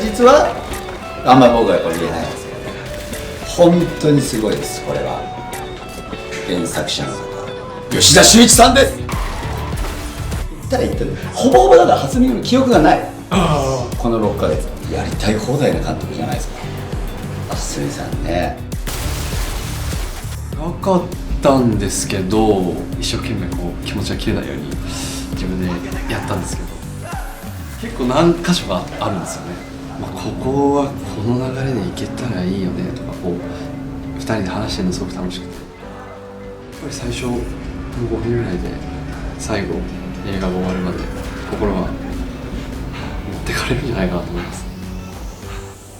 実はあんまり僕はこれ言えないんですけどね。本当にすごいですこれは。原作者の方。吉田修一さんです。言ったら言ったらほぼほぼだから初見の記憶がない。この6ヶ月。やりたい放題な監督じゃないですか。蓮見さんね。なかったんですけど一生懸命こう気持ちが切れないように自分でやったんですけど結構何箇所かあるんですよね、まあ、ここはこの流れでいけたらいいよねとかこう2人で話してるのすごく楽しくてやっぱり最初の5分ぐらいで最後映画が終わるまで心が持ってかれるんじゃないかなと思います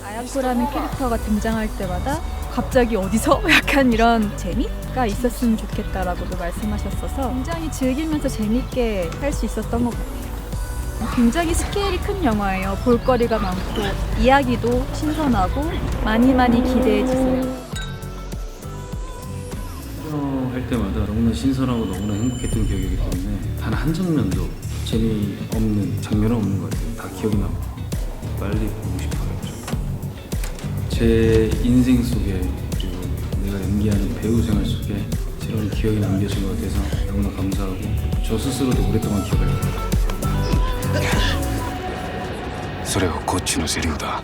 아야코라는 캐릭터가 등장할 때마다 갑자기 어디서 약간 이런 재미가 있었으면 좋겠다라고도 말씀하셨어서 굉장히 즐기면서 재밌게 할 수 있었던 것 같아요. 굉장히 스케일이 큰 영화예요. 볼거리가 많고 이야기도 신선하고 많이 많이 기대해 주세요. 촬영할 때마다 너무나 신선하고 너무나 행복했던 기억이기 때문에 단 한 장면도 재미없는 장면은 없는 것 같아요. 다 기억이 남고 빨리 보고 싶어요. 제 인생 속에 그리고 내가 연기하는 배우 생활 속에 새로운 기억이 남겨진 것 같아서 너무나 감사하고 저 스스로도 오랫동안 기억할 거예요. それがこっちのセリフだ。